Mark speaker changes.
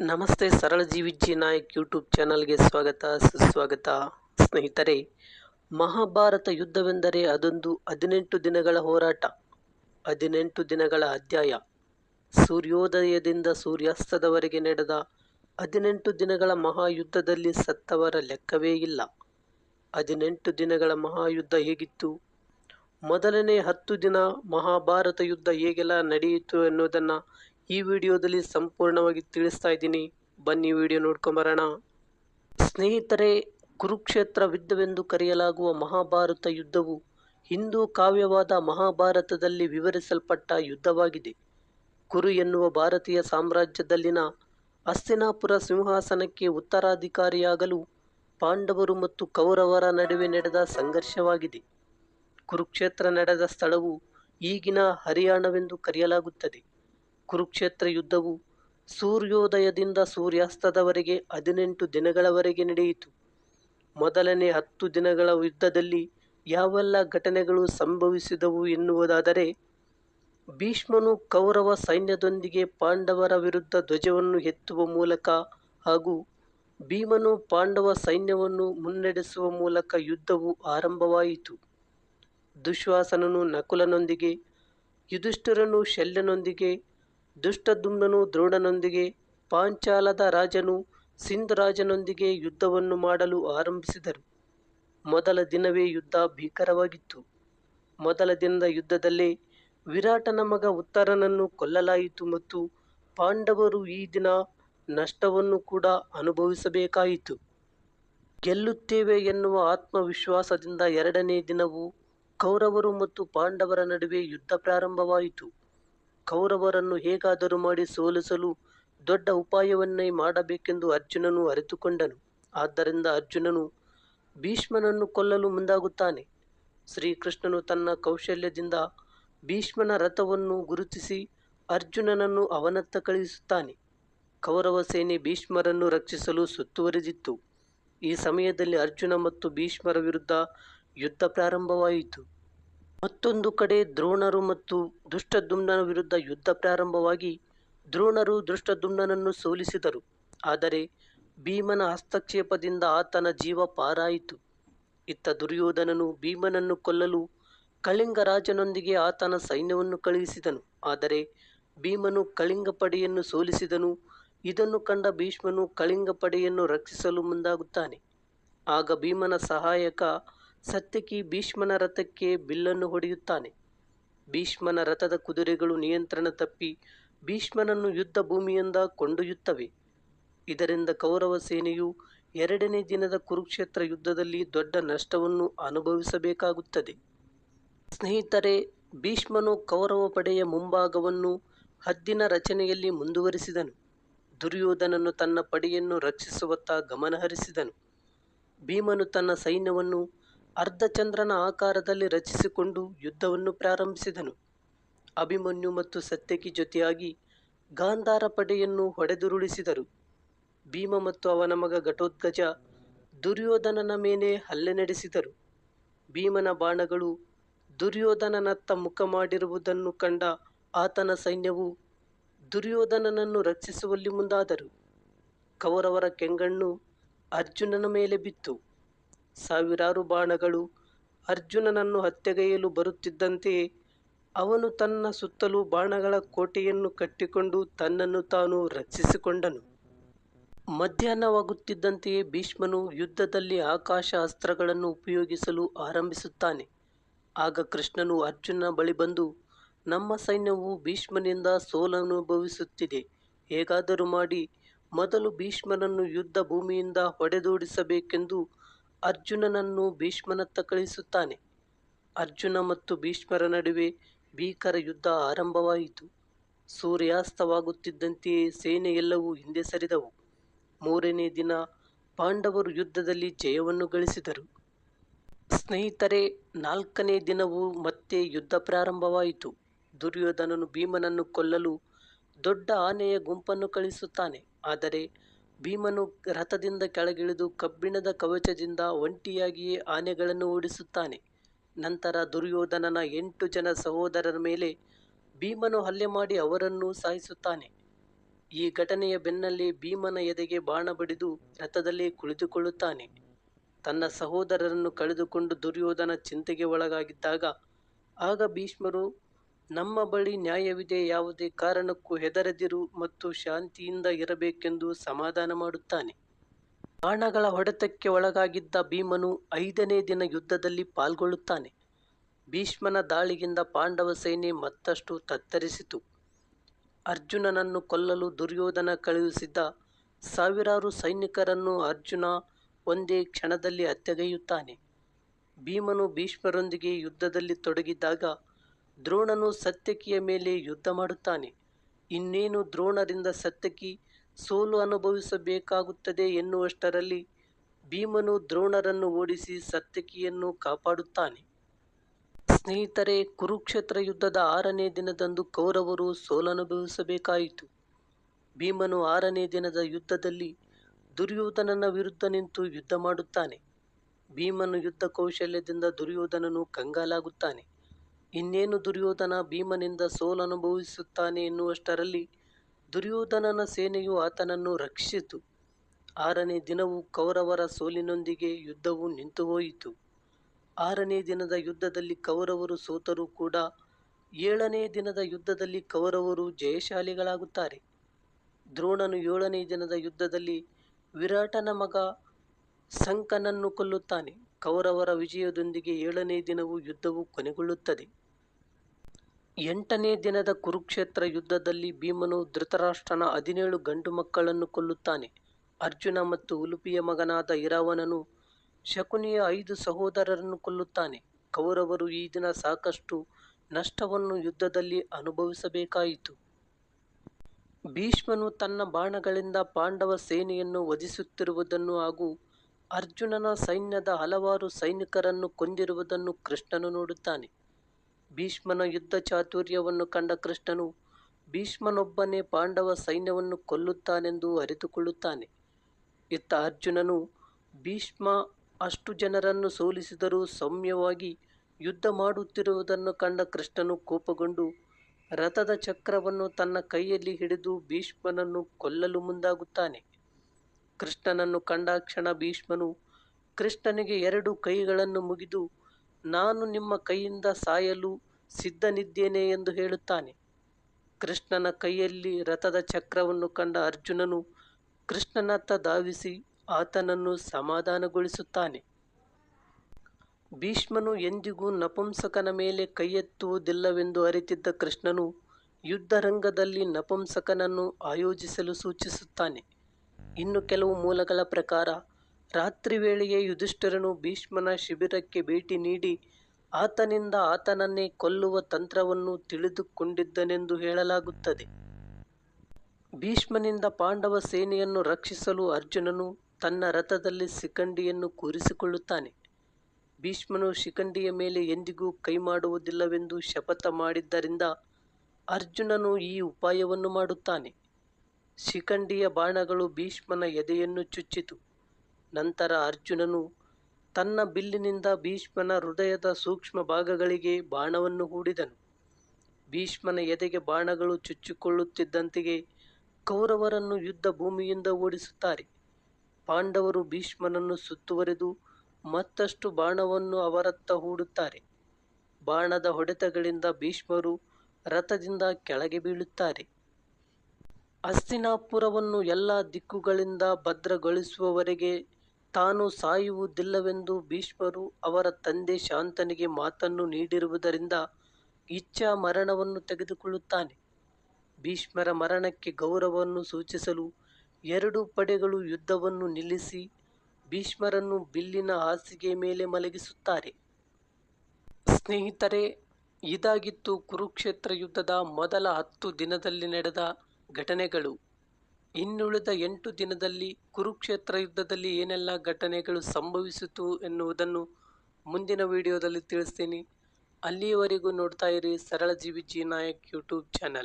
Speaker 1: ನಮಸ್ತೆ ಸರಳ ಜೀವಿಜ್ಜಿ ನಾಯಕ್ ಯೂಟ್ಯೂಬ್ ಚಾನಲ್ಗೆ ಸ್ವಾಗತ, ಸುಸ್ವಾಗತ. ಸ್ನೇಹಿತರೆ, ಮಹಾಭಾರತ ಯುದ್ಧವೆಂದರೆ ಅದೊಂದು ಹದಿನೆಂಟು ದಿನಗಳ ಹೋರಾಟ, ಹದಿನೆಂಟು ದಿನಗಳ ಅಧ್ಯಾಯ. ಸೂರ್ಯೋದಯದಿಂದ ಸೂರ್ಯಾಸ್ತದವರೆಗೆ ನಡೆದ ಹದಿನೆಂಟು ದಿನಗಳ ಮಹಾಯುದ್ಧದಲ್ಲಿ ಸತ್ತವರ ಲೆಕ್ಕವೇ ಇಲ್ಲ. ಹದಿನೆಂಟು ದಿನಗಳ ಮಹಾಯುದ್ಧ ಹೇಗಿತ್ತು? ಮೊದಲನೇ ಹತ್ತು ದಿನ ಮಹಾಭಾರತ ಯುದ್ಧ ಹೇಗೆಲ್ಲ ನಡೆಯಿತು ಅನ್ನೋದನ್ನು ಈ ವಿಡಿಯೋದಲ್ಲಿ ಸಂಪೂರ್ಣವಾಗಿ ತಿಳಿಸ್ತಾ ಇದ್ದೀನಿ. ಬನ್ನಿ ವಿಡಿಯೋ ನೋಡ್ಕೊಂಬರೋಣ. ಸ್ನೇಹಿತರೆ, ಕುರುಕ್ಷೇತ್ರ ಯುದ್ಧವೆಂದು ಕರೆಯಲಾಗುವ ಮಹಾಭಾರತ ಯುದ್ಧವು ಹಿಂದೂ ಕಾವ್ಯವಾದ ಮಹಾಭಾರತದಲ್ಲಿ ವಿವರಿಸಲ್ಪಟ್ಟ ಯುದ್ಧವಾಗಿದೆ. ಕುರು ಎನ್ನುವ ಭಾರತೀಯ ಸಾಮ್ರಾಜ್ಯದಲ್ಲಿನ ಅಸ್ತಿನಾಪುರ ಸಿಂಹಾಸನಕ್ಕೆ ಉತ್ತರಾಧಿಕಾರಿಯಾಗಲು ಪಾಂಡವರು ಮತ್ತು ಕೌರವರ ನಡುವೆ ನಡೆದ ಸಂಘರ್ಷವಾಗಿದೆ. ಕುರುಕ್ಷೇತ್ರ ನಡೆದ ಸ್ಥಳವು ಈಗಿನ ಹರಿಯಾಣವೆಂದು ಕರೆಯಲಾಗುತ್ತದೆ. ಕುರುಕ್ಷೇತ್ರ ಯುದ್ಧವು ಸೂರ್ಯೋದಯದಿಂದ ಸೂರ್ಯಾಸ್ತದವರೆಗೆ ಹದಿನೆಂಟು ದಿನಗಳವರೆಗೆ ನಡೆಯಿತು. ಮೊದಲನೇ ಹತ್ತು ದಿನಗಳ ಯುದ್ಧದಲ್ಲಿ ಯಾವೆಲ್ಲ ಘಟನೆಗಳು ಸಂಭವಿಸಿದವು ಎನ್ನುವುದಾದರೆ, ಭೀಷ್ಮನು ಕೌರವ ಸೈನ್ಯದೊಂದಿಗೆ ಪಾಂಡವರ ವಿರುದ್ಧ ಧ್ವಜವನ್ನು ಎತ್ತುವ ಮೂಲಕ ಹಾಗೂ ಭೀಮನು ಪಾಂಡವ ಸೈನ್ಯವನ್ನು ಮುನ್ನಡೆಸುವ ಮೂಲಕ ಯುದ್ಧವು ಆರಂಭವಾಯಿತು. ದುಶ್ವಾಸನನು ನಕುಲನೊಂದಿಗೆ, ಯುಧಿಷ್ಠಿರನು ಶಲ್ಯನೊಂದಿಗೆ ದುಷ್ಟದುಮ್ನನು ದ್ರೋಣನೊಂದಿಗೆ, ಪಾಂಚಾಲದ ರಾಜನು ಸಿಂಧರಾಜನೊಂದಿಗೆ ಯುದ್ಧವನ್ನು ಮಾಡಲು ಆರಂಭಿಸಿದರು. ಮೊದಲ ದಿನವೇ ಯುದ್ಧ ಭೀಕರವಾಗಿತ್ತು. ಮೊದಲ ದಿನದ ಯುದ್ಧದಲ್ಲೇ ವಿರಾಟನ ಮಗ ಉತ್ತರನನ್ನು ಕೊಲ್ಲಲಾಯಿತು ಮತ್ತು ಪಾಂಡವರು ಈ ದಿನ ನಷ್ಟವನ್ನು ಕೂಡ ಅನುಭವಿಸಬೇಕಾಯಿತು. ಗೆಲ್ಲುತ್ತೇವೆ ಎನ್ನುವ ಆತ್ಮವಿಶ್ವಾಸದಿಂದ ಎರಡನೇ ದಿನವೂ ಕೌರವರು ಮತ್ತು ಪಾಂಡವರ ನಡುವೆ ಯುದ್ಧ ಪ್ರಾರಂಭವಾಯಿತು. ಕೌರವರನ್ನು ಹೇಗಾದರೂ ಮಾಡಿ ಸೋಲಿಸಲು ದೊಡ್ಡ ಉಪಾಯವನ್ನೇ ಮಾಡಬೇಕೆಂದು ಅರ್ಜುನನು ಅರಿತುಕೊಂಡನು. ಆದ್ದರಿಂದ ಅರ್ಜುನನು ಭೀಷ್ಮನನ್ನು ಕೊಲ್ಲಲು ಮುಂದಾಗುತ್ತಾನೆ. ಶ್ರೀಕೃಷ್ಣನು ತನ್ನ ಕೌಶಲ್ಯದಿಂದ ಭೀಷ್ಮನ ರಥವನ್ನು ಗುರುತಿಸಿ ಅರ್ಜುನನನ್ನು ಅವನತ್ತ ಕಳುಹಿಸುತ್ತಾನೆ. ಕೌರವ ಸೇನೆ ಭೀಷ್ಮರನ್ನು ರಕ್ಷಿಸಲು ಸುತ್ತುವರಿದಿತ್ತು. ಈ ಸಮಯದಲ್ಲಿ ಅರ್ಜುನ ಮತ್ತು ಭೀಷ್ಮರ ವಿರುದ್ಧ ಯುದ್ಧ ಪ್ರಾರಂಭವಾಯಿತು. ಮತ್ತೊಂದು ಕಡೆ ದ್ರೋಣರು ಮತ್ತು ದುಷ್ಟದುಮ್ನನ ವಿರುದ್ಧ ಯುದ್ಧ ಪ್ರಾರಂಭವಾಗಿ ದ್ರೋಣರು ದುಷ್ಟದುಮ್ನನನ್ನು ಸೋಲಿಸಿದರು. ಆದರೆ ಭೀಮನ ಹಸ್ತಕ್ಷೇಪದಿಂದ ಆತನ ಜೀವ ಪಾರಾಯಿತು. ಇತ್ತ ದುರ್ಯೋಧನನು ಭೀಮನನ್ನು ಕೊಲ್ಲಲು ಕಳಿಂಗ ರಾಜನೊಂದಿಗೆ ಆತನ ಸೈನ್ಯವನ್ನು ಕಳುಹಿಸಿದನು. ಆದರೆ ಭೀಮನು ಕಳಿಂಗ ಪಡೆಯನ್ನು ಸೋಲಿಸಿದನು. ಇದನ್ನು ಕಂಡ ಭೀಷ್ಮನು ಕಳಿಂಗ ಪಡೆಯನ್ನು ರಕ್ಷಿಸಲು ಮುಂದಾಗುತ್ತಾನೆ. ಆಗ ಭೀಮನ ಸಹಾಯಕ ಸತ್ಯಕಿ ಭೀಷ್ಮನ ರಥಕ್ಕೆ ಬಿಲ್ಲನ್ನು ಹೊಡೆಯುತ್ತಾನೆ. ಭೀಷ್ಮನ ರಥದ ಕುದುರೆಗಳು ನಿಯಂತ್ರಣ ತಪ್ಪಿ ಭೀಷ್ಮನನ್ನು ಯುದ್ಧ ಭೂಮಿಯಿಂದ ಕೊಂಡೊಯ್ಯುತ್ತವೆ. ಇದರಿಂದ ಕೌರವ ಸೇನೆಯು ಎರಡನೇ ದಿನದ ಕುರುಕ್ಷೇತ್ರ ಯುದ್ಧದಲ್ಲಿ ದೊಡ್ಡ ನಷ್ಟವನ್ನು ಅನುಭವಿಸಬೇಕಾಗುತ್ತದೆ. ಸ್ನೇಹಿತರೆ, ಭೀಷ್ಮನು ಕೌರವ ಪಡೆಯ ಮುಂಭಾಗವನ್ನು ಹದ್ದಿನ ರಚನೆಯಲ್ಲಿ ಮುಂದುವರಿಸಿದನು. ದುರ್ಯೋಧನನು ತನ್ನ ಪಡೆಯನ್ನು ರಕ್ಷಿಸುವತ್ತ ಗಮನಹರಿಸಿದನು. ಭೀಮನು ತನ್ನ ಸೈನ್ಯವನ್ನು ಅರ್ಧಚಂದ್ರನ ಆಕಾರದಲ್ಲಿ ರಚಿಸಿಕೊಂಡು ಯುದ್ಧವನ್ನು ಪ್ರಾರಂಭಿಸಿದನು. ಅಭಿಮನ್ಯು ಮತ್ತು ಸತ್ಯಕಿ ಜೊತೆಯಾಗಿ ಗಾಂಧಾರ ಪಡೆಯನ್ನು ಹೊಡೆದುರುಳಿಸಿದರು. ಭೀಮ ಮತ್ತು ಅವನ ಮಗ ಘಟೋತ್ಕಜ ದುರ್ಯೋಧನನ ಮೇಲೆ ಹಲ್ಲೆ ನಡೆಸಿದರು. ಭೀಮನ ಬಾಣಗಳು ದುರ್ಯೋಧನನತ್ತ ಮುಖ ಮಾಡಿರುವುದನ್ನು ಕಂಡ ಆತನ ಸೈನ್ಯವು ದುರ್ಯೋಧನನನ್ನು ರಕ್ಷಿಸುವಲ್ಲಿ ಮುಂದಾದರು. ಕೌರವರ ಕೆಂಗಣ್ಣು ಅರ್ಜುನನ ಮೇಲೆ ಬಿತ್ತು. ಸಾವಿರಾರು ಬಾಣಗಳು ಅರ್ಜುನನನ್ನು ಹತ್ಯೆಗೈಯಲು ಬರುತ್ತಿದ್ದಂತೆಯೇ ಅವನು ತನ್ನ ಸುತ್ತಲೂ ಬಾಣಗಳ ಕೋಟೆಯನ್ನು ಕಟ್ಟಿಕೊಂಡು ತನ್ನನ್ನು ತಾನು ರಕ್ಷಿಸಿಕೊಂಡನು. ಮಧ್ಯಾಹ್ನವಾಗುತ್ತಿದ್ದಂತೆಯೇ ಭೀಷ್ಮನು ಯುದ್ಧದಲ್ಲಿ ಆಕಾಶ ಅಸ್ತ್ರಗಳನ್ನು ಉಪಯೋಗಿಸಲು ಆರಂಭಿಸುತ್ತಾನೆ. ಆಗ ಕೃಷ್ಣನು ಅರ್ಜುನನ ಬಳಿ ಬಂದು, ನಮ್ಮ ಸೈನ್ಯವು ಭೀಷ್ಮನಿಂದ ಸೋಲನುಭವಿಸುತ್ತಿದೆ, ಹೇಗಾದರೂ ಮಾಡಿ ಮೊದಲು ಭೀಷ್ಮನನ್ನು ಯುದ್ಧ ಭೂಮಿಯಿಂದ ಹೊಡೆದೋಡಿಸಬೇಕೆಂದು ಅರ್ಜುನನನ್ನು ಭೀಷ್ಮನತ್ತ ಕಳಿಸುತ್ತಾನೆ. ಅರ್ಜುನ ಮತ್ತು ಭೀಷ್ಮರ ನಡುವೆ ಭೀಕರ ಯುದ್ಧ ಆರಂಭವಾಯಿತು. ಸೂರ್ಯಾಸ್ತವಾಗುತ್ತಿದ್ದಂತೆಯೇ ಸೇನೆ ಎಲ್ಲವೂ ಹಿಂದೆ ಸರಿದವು. ಮೂರನೇ ದಿನ ಪಾಂಡವರು ಯುದ್ಧದಲ್ಲಿ ಜಯವನ್ನು ಗಳಿಸಿದರು. ಸ್ನೇಹಿತರೆ, ನಾಲ್ಕನೇ ದಿನವೂ ಮತ್ತೆ ಯುದ್ಧ ಪ್ರಾರಂಭವಾಯಿತು. ದುರ್ಯೋಧನನು ಭೀಮನನ್ನು ಕೊಲ್ಲಲು ದೊಡ್ಡ ಆನೆಯ ಗುಂಪನ್ನು ಕಳಿಸುತ್ತಾನೆ. ಆದರೆ ಭೀಮನು ರಥದಿಂದ ಕೆಳಗಿಳಿದು ಕಬ್ಬಿಣದ ಕವಚದಿಂದ ಒಂಟಿಯಾಗಿಯೇ ಆನೆಗಳನ್ನು ಓಡಿಸುತ್ತಾನೆ. ನಂತರ ದುರ್ಯೋಧನನ ಎಂಟು ಜನ ಸಹೋದರರ ಮೇಲೆ ಭೀಮನು ಹಲ್ಲೆ ಮಾಡಿ ಅವರನ್ನೂ ಸಾಯಿಸುತ್ತಾನೆ. ಈ ಘಟನೆಯ ಬೆನ್ನಲ್ಲೇ ಭೀಮನ ಎದೆಗೆ ಬಾಣ ಬಡಿದು ರಥದಲ್ಲಿ ಕುಳಿತುಕೊಳ್ಳುತ್ತಾನೆ. ತನ್ನ ಸಹೋದರರನ್ನು ಕಳೆದುಕೊಂಡು ದುರ್ಯೋಧನ ಚಿಂತೆಗೆ ಒಳಗಾಗಿದ್ದಾಗ ಆಗ ಭೀಷ್ಮರು ನಮ್ಮ ಬಳಿ ನ್ಯಾಯವಿದೆ ಯಾವುದೇ ಕಾರಣಕ್ಕೂ ಹೆದರದಿರು ಮತ್ತು ಶಾಂತಿಯಿಂದ ಇರಬೇಕೆಂದು ಸಮಾಧಾನ ಮಾಡುತ್ತಾನೆ. ಬಾಣಗಳ ಹೊಡೆತಕ್ಕೆ ಒಳಗಾಗಿದ್ದ ಭೀಮನು ಐದನೇ ದಿನ ಯುದ್ಧದಲ್ಲಿ ಪಾಲ್ಗೊಳ್ಳುತ್ತಾನೆ. ಭೀಷ್ಮನ ದಾಳಿಯಿಂದ ಪಾಂಡವ ಸೇನೆ ಮತ್ತಷ್ಟು ತತ್ತರಿಸಿತು. ಅರ್ಜುನನನ್ನು ಕೊಲ್ಲಲು ದುರ್ಯೋಧನ ಕಳುಹಿಸಿದ್ದ ಸಾವಿರಾರು ಸೈನಿಕರನ್ನು ಅರ್ಜುನ ಒಂದೇ ಕ್ಷಣದಲ್ಲಿ ಹತ್ಯೆಗೈಯುತ್ತಾನೆ ಭೀಮನು ಭೀಷ್ಮರೊಂದಿಗೆ ಯುದ್ಧದಲ್ಲಿ ತೊಡಗಿದ್ದಾಗ ದ್ರೋಣನು ಸತ್ಯಕಿಯ ಮೇಲೆ ಯುದ್ಧ ಮಾಡುತ್ತಾನೆ. ಇನ್ನೇನು ದ್ರೋಣರಿಂದ ಸತ್ಯಕಿ ಸೋಲು ಅನುಭವಿಸಬೇಕಾಗುತ್ತದೆ ಎನ್ನುವಷ್ಟರಲ್ಲಿ ಭೀಮನು ದ್ರೋಣರನ್ನು ಓಡಿಸಿ ಸತ್ಯಕಿಯನ್ನು ಕಾಪಾಡುತ್ತಾನೆ. ಸ್ನೇಹಿತರೆ, ಕುರುಕ್ಷೇತ್ರ ಯುದ್ಧದ ಆರನೇ ದಿನದಂದು ಕೌರವರು ಸೋಲನುಭವಿಸಬೇಕಾಯಿತು. ಭೀಮನು ಆರನೇ ದಿನದ ಯುದ್ಧದಲ್ಲಿ ದುರ್ಯೋಧನನ ವಿರುದ್ಧ ನಿಂತು ಯುದ್ಧ ಮಾಡುತ್ತಾನೆ. ಭೀಮನು ಯುದ್ಧ ಕೌಶಲ್ಯದಿಂದ ದುರ್ಯೋಧನನು ಕಂಗಾಲಾಗುತ್ತಾನೆ. ಇನ್ನೇನು ದುರ್ಯೋಧನ ಭೀಮನಿಂದ ಸೋಲನುಭವಿಸುತ್ತಾನೆ ಎನ್ನುವಷ್ಟರಲ್ಲಿ ದುರ್ಯೋಧನನ ಸೇನೆಯು ಆತನನ್ನು ರಕ್ಷಿಸಿತು. ಆರನೇ ದಿನವೂ ಕೌರವರ ಸೋಲಿನೊಂದಿಗೆ ಯುದ್ಧವು ನಿಂತುಹೋಯಿತು. ಆರನೇ ದಿನದ ಯುದ್ಧದಲ್ಲಿ ಕೌರವರು ಸೋತರೂ ಕೂಡ ಏಳನೇ ದಿನದ ಯುದ್ಧದಲ್ಲಿ ಕೌರವರು ಜಯಶಾಲಿಗಳಾಗುತ್ತಾರೆ. ದ್ರೋಣನು ಏಳನೇ ದಿನದ ಯುದ್ಧದಲ್ಲಿ ವಿರಾಟನ ಮಗ ಸಂಕನನ್ನು ಕೊಲ್ಲುತ್ತಾನೆ. ಕೌರವರ ವಿಜಯದೊಂದಿಗೆ ಏಳನೇ ದಿನವೂ ಯುದ್ಧವು ಕೊನೆಗೊಳ್ಳುತ್ತದೆ. ಎಂಟನೇ ದಿನದ ಕುರುಕ್ಷೇತ್ರ ಯುದ್ಧದಲ್ಲಿ ಭೀಮನು ಧೃತರಾಷ್ಟ್ರನ ಹದಿನೇಳು ಗಂಡು ಮಕ್ಕಳನ್ನು ಕೊಲ್ಲುತ್ತಾನೆ. ಅರ್ಜುನ ಮತ್ತು ಉಲುಪಿಯ ಮಗನಾದ ಇರಾವನನು ಶಕುನಿಯ ಐದು ಸಹೋದರರನ್ನು ಕೊಲ್ಲುತ್ತಾನೆ. ಕೌರವರು ಈ ದಿನ ಸಾಕಷ್ಟು ನಷ್ಟವನ್ನು ಯುದ್ಧದಲ್ಲಿ ಅನುಭವಿಸಬೇಕಾಯಿತು. ಭೀಷ್ಮನು ತನ್ನ ಬಾಣಗಳಿಂದ ಪಾಂಡವ ಸೇನೆಯನ್ನು ವಧಿಸುತ್ತಿರುವುದನ್ನು ಹಾಗೂ ಅರ್ಜುನನ ಸೈನ್ಯದ ಹಲವಾರು ಸೈನಿಕರನ್ನು ಕೊಂದಿರುವುದನ್ನು ಕೃಷ್ಣನು ನೋಡುತ್ತಾನೆ. ಭೀಷ್ಮನ ಯುದ್ಧ ಚಾತುರ್ಯವನ್ನು ಕಂಡ ಕೃಷ್ಣನು ಭೀಷ್ಮನೊಬ್ಬನೇ ಪಾಂಡವ ಸೈನ್ಯವನ್ನು ಕೊಲ್ಲುತ್ತಾನೆಂದು ಅರಿತುಕೊಳ್ಳುತ್ತಾನೆ. ಇತ್ತ ಅರ್ಜುನನು ಭೀಷ್ಮ ಅಷ್ಟು ಜನರನ್ನು ಸೋಲಿಸಿದರೂ ಸೌಮ್ಯವಾಗಿ ಯುದ್ಧ ಮಾಡುತ್ತಿರುವುದನ್ನು ಕಂಡ ಕೃಷ್ಣನು ಕೋಪಗೊಂಡು ರಥದ ಚಕ್ರವನ್ನು ತನ್ನ ಕೈಯಲ್ಲಿ ಹಿಡಿದು ಭೀಷ್ಮನನ್ನು ಕೊಲ್ಲಲು ಮುಂದಾಗುತ್ತಾನೆ. ಕೃಷ್ಣನನ್ನು ಕಂಡಾಕ್ಷಣ ಭೀಷ್ಮನು ಕೃಷ್ಣನಿಗೆ ಎರಡು ಕೈಗಳನ್ನು ಮುಗಿದು ನಾನು ನಿಮ್ಮ ಕೈಯಿಂದ ಸಾಯಲು ಸಿದ್ಧನಿದ್ದೇನೆ ಎಂದು ಹೇಳುತ್ತಾನೆ. ಕೃಷ್ಣನ ಕೈಯಲ್ಲಿ ರಥದ ಚಕ್ರವನ್ನು ಕಂಡ ಅರ್ಜುನನು ಕೃಷ್ಣನತ್ತ ಧಾವಿಸಿ ಆತನನ್ನು ಸಮಾಧಾನಗೊಳಿಸುತ್ತಾನೆ. ಭೀಷ್ಮನು ಎಂದಿಗೂ ನಪುಂಸಕನ ಮೇಲೆ ಕೈಯೆತ್ತುವುದಿಲ್ಲವೆಂದು ಅರಿತಿದ್ದ ಕೃಷ್ಣನು ಯುದ್ಧರಂಗದಲ್ಲಿ ನಪುಂಸಕನನ್ನು ಆಯೋಜಿಸಲು ಸೂಚಿಸುತ್ತಾನೆ. ಇನ್ನು ಕೆಲವು ಮೂಲಗಳ ಪ್ರಕಾರ ರಾತ್ರಿ ವೇಳೆಯೇ ಯುಧಿಷ್ಠಿರನು ಭೀಷ್ಮನ ಶಿಬಿರಕ್ಕೆ ಭೇಟಿ ನೀಡಿ, ಆತನಿಂದ ಆತನನ್ನೇ ಕೊಲ್ಲುವ ತಂತ್ರವನ್ನು ತಿಳಿದುಕೊಂಡಿದ್ದನೆಂದು ಹೇಳಲಾಗುತ್ತದೆ. ಭೀಷ್ಮನಿಂದ ಪಾಂಡವ ಸೇನೆಯನ್ನು ರಕ್ಷಿಸಲು ಅರ್ಜುನನು ತನ್ನ ರಥದಲ್ಲಿ ಶಿಖಂಡಿಯನ್ನು ಕೂರಿಸಿಕೊಳ್ಳುತ್ತಾನೆ. ಭೀಷ್ಮನು ಶಿಖಂಡಿಯ ಮೇಲೆ ಎಂದಿಗೂ ಕೈ ಮಾಡುವುದಿಲ್ಲವೆಂದು ಶಪಥ ಮಾಡಿದ್ದರಿಂದ ಅರ್ಜುನನು ಈ ಉಪಾಯವನ್ನು ಮಾಡುತ್ತಾನೆ. ಶಿಖಂಡಿಯ ಬಾಣಗಳು ಭೀಷ್ಮನ ಎದೆಯನ್ನು ಚುಚ್ಚಿತು. ನಂತರ ಅರ್ಜುನನು ತನ್ನ ಬಿಲ್ಲಿನಿಂದ ಭೀಷ್ಮನ ಹೃದಯದ ಸೂಕ್ಷ್ಮ ಭಾಗಗಳಿಗೆ ಬಾಣವನ್ನು ಹೂಡಿದನು. ಭೀಷ್ಮನ ಎದೆಗೆ ಬಾಣಗಳು ಚುಚ್ಚಿಕೊಳ್ಳುತ್ತಿದ್ದಂತೆಯೇ ಕೌರವರನ್ನು ಯುದ್ಧ ಭೂಮಿಯಿಂದ ಓಡಿಸುತ್ತಾರೆ. ಪಾಂಡವರು ಭೀಷ್ಮನನ್ನು ಸುತ್ತುವರೆದು ಮತ್ತಷ್ಟು ಬಾಣವನ್ನು ಅವರತ್ತ ಹೂಡುತ್ತಾರೆ. ಬಾಣದ ಹೊಡೆತಗಳಿಂದ ಭೀಷ್ಮರು ರಥದಿಂದ ಕೆಳಗೆ ಬೀಳುತ್ತಾರೆ. ಅಸ್ತಿನಾಪುರವನ್ನು ಎಲ್ಲ ದಿಕ್ಕುಗಳಿಂದ ಭದ್ರಗೊಳಿಸುವವರೆಗೆ ತಾನು ಸಾಯುವುದಿಲ್ಲವೆಂದು ಭೀಷ್ಮರು ಅವರ ತಂದೆ ಶಾಂತನಿಗೆ ಮಾತನ್ನು ನೀಡಿರುವುದರಿಂದ ಇಚ್ಛಾ ಮರಣವನ್ನು ತೆಗೆದುಕೊಳ್ಳುತ್ತಾನೆ. ಭೀಷ್ಮರ ಮರಣಕ್ಕೆ ಗೌರವವನ್ನು ಸೂಚಿಸಲು ಎರಡು ಪಡೆಗಳು ಯುದ್ಧವನ್ನು ನಿಲ್ಲಿಸಿ ಭೀಷ್ಮರನ್ನು ಬಿಲ್ಲಿನ ಹಾಸಿಗೆ ಮೇಲೆ ಮಲಗಿಸುತ್ತಾರೆ. ಸ್ನೇಹಿತರೆ, ಇದಾಗಿತ್ತು ಕುರುಕ್ಷೇತ್ರ ಯುದ್ಧದ ಮೊದಲ ಹತ್ತು ದಿನದಲ್ಲಿ ನಡೆದ ಘಟನೆಗಳು. ಇನ್ನುಳಿದ ಎಂಟು ದಿನದಲ್ಲಿ ಕುರುಕ್ಷೇತ್ರ ಯುದ್ಧದಲ್ಲಿ ಏನೆಲ್ಲ ಘಟನೆಗಳು ಸಂಭವಿಸಿತು ಎನ್ನುವುದನ್ನು ಮುಂದಿನ ವಿಡಿಯೋದಲ್ಲಿ ತಿಳಿಸ್ತೀನಿ. ಅಲ್ಲಿಯವರೆಗೂ ನೋಡ್ತಾ ಇರಿ ಸರಳ ಜೀವಿ ಜಿ ನಾಯಕ್ ಯೂಟ್ಯೂಬ್ ಚಾನಲ್.